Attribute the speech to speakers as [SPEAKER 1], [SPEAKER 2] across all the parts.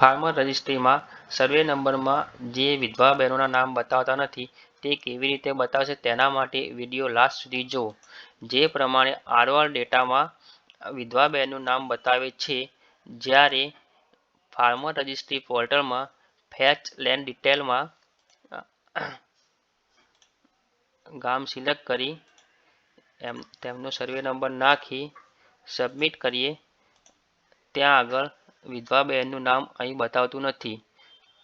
[SPEAKER 1] Farmer રજિસ્ટ્રીમાં સર્વે નંબરમાં જે વિધવા બહેનોના નામ બતાવતા નથી, તે કેવી રીતે બતાવશે તેના માટે વીડિયો લાસ્ટ સુધી જુઓ. જે પ્રમાણે આરવાર ડેટામાં વિધવા બહેનનું નામ બતાવે છે, જ્યારે ફાર્મર રજિસ્ટ્રી પોર્ટલમાં ફેચ લેન્ડ ડિટેલમાં ગામ સિલેક્ટ કરી એમ તેમનો સર્વે નંબર નાખી સબમિટ કરીએ. ત્યાં આગળ વિધવા બહેનનું નામ અહીં બતાવતું નથી.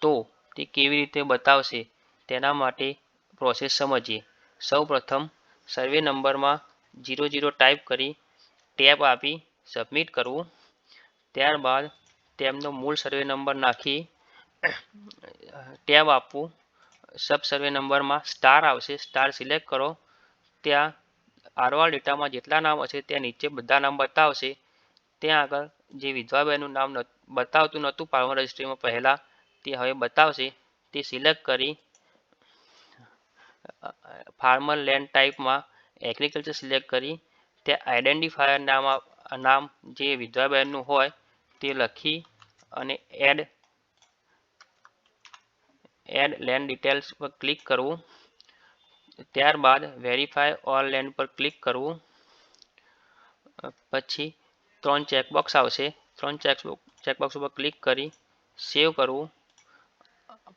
[SPEAKER 1] તો તે કેવી રીતે બતાવશે? તેના માટે પ્રોસેસ સમજીએ. સૌ પ્રથમ સર્વે નંબરમાં જીરો જીરો ટાઈપ કરી ટેબ આપી સબમિટ કરવું. ત્યારબાદ તેમનો મૂળ સર્વે નંબર નાખી ટેબ આપવું. સબ સર્વે નંબરમાં સ્ટાર આવશે. સ્ટાર સિલેક્ટ કરો. ત્યાં આરઓઆર ડેટામાં જેટલા નામ હશે ત્યાં નીચે બધા નામ બતાવશે. ત્યાં આગળ જે વિધવા બહેનનું નામ બતાવતું નહોતું. ફાર્મર રજિસ્ટ્રીમાં પહેલાં તે હવે બતાવશે. તે સિલેક્ટ કરી ફાર્મર લેન્ડ ટાઈપમાં એગ્રીકલ્ચર સિલેક્ટ કરી, તે આઈડેન્ટિફાયર નામ નામ જે વિધવાબહેનનું હોય તે લખી અને એડ એડ લેન્ડ ડિટેલ્સ પર ક્લિક કરવું. ત્યારબાદ વેરીફાય ઓલ લેન્ડ પર ક્લિક કરવું. પછી ત્રણ ચેકબોક્સ આવશે. ત્રણ ચેકબોક્સ ચેકબોક્સ ઉપર ક્લિક કરી સેવ કરવું.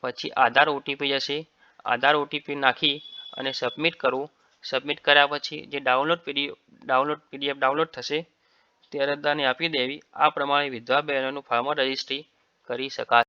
[SPEAKER 1] પછી આધાર ઓટીપી જશે. આધાર ઓટીપી નાખી અને સબમિટ કરવું. સબમિટ કર્યા પછી જે download PDF download PDF download થશે, તે અરજદારને આપી દેવી. આ પ્રમાણે વિધવા બહેનોનું ફાર્મર રજિસ્ટ્રી કરી શકાય.